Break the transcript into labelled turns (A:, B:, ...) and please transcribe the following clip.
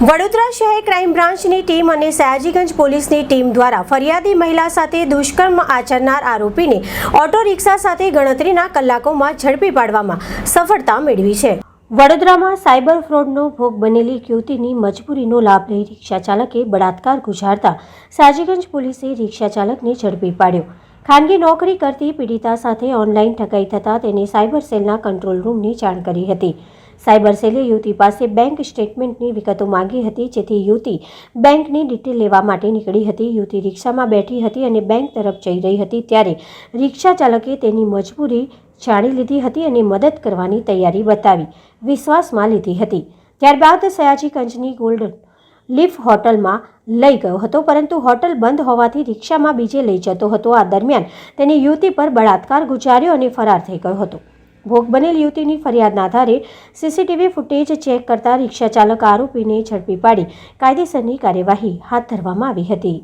A: વડોદરા શહેર ક્રાઇમ બ્રાન્ચની ટીમ અને સયાજીગંજ પોલીસની ટીમ દ્વારા ફરિયાદી મહિલા સાથે દુષ્કર્મ આચરનાર આરોપીને ઓટો રિક્ષા સાથે ગણતરીના કલાકોમાં ઝડપી પાડવામાં સફળતા મેળવી છે. વડોદરામાં સાયબર ફ્રોડનો ભોગ બનેલી યુવતીની મજબૂરીનો લાભ લઈ રિક્ષા ચાલકે બળાત્કાર ગુજારતા સયાજીગંજ પોલીસે રિક્ષા ચાલકને ઝડપી પાડ્યો. ખાનગી નોકરી કરતી પીડિતા સાથે ઓનલાઈન ઠગાઈ થતાં તેને સાયબર સેલના કંટ્રોલ રૂમની જાણ કરી હતી. સાયબર સેલે યુવતી પાસે બેંક સ્ટેટમેન્ટની વિગતો માંગી હતી, જેથી યુવતી બેંકની ડિટેલ લેવા માટે નીકળી હતી. યુવતી રિક્ષામાં બેઠી હતી અને બેંક તરફ જઈ રહી હતી, ત્યારે રિક્ષા ચાલકે તેની મજબૂરી જાણી લીધી હતી અને મદદ કરવાની તૈયારી બતાવી, વિશ્વાસમાં લીધી હતી. ત્યારબાદ સયાજી કંચની ગોલ્ડ લીફ હોટલમાં લઈ ગયો હતો, પરંતુ હોટલ બંધ હોવાથી રિક્ષામાં બીજે લઈ જતો હતો. આ દરમિયાન તેને યુવતી પર બળાત્કાર ગુજાર્યો અને ફરાર થઈ ગયો હતો. ભોગ બનેલ યુવતીની ફરિયાદના આધારે સીસીટીવી ફૂટેજ ચેક કરતા રિક્ષા ચાલક આરોપીને ઝડપી પાડી. કાયદેસરની કાર્યવાહી હાથ ધરવામાં આવી હતી.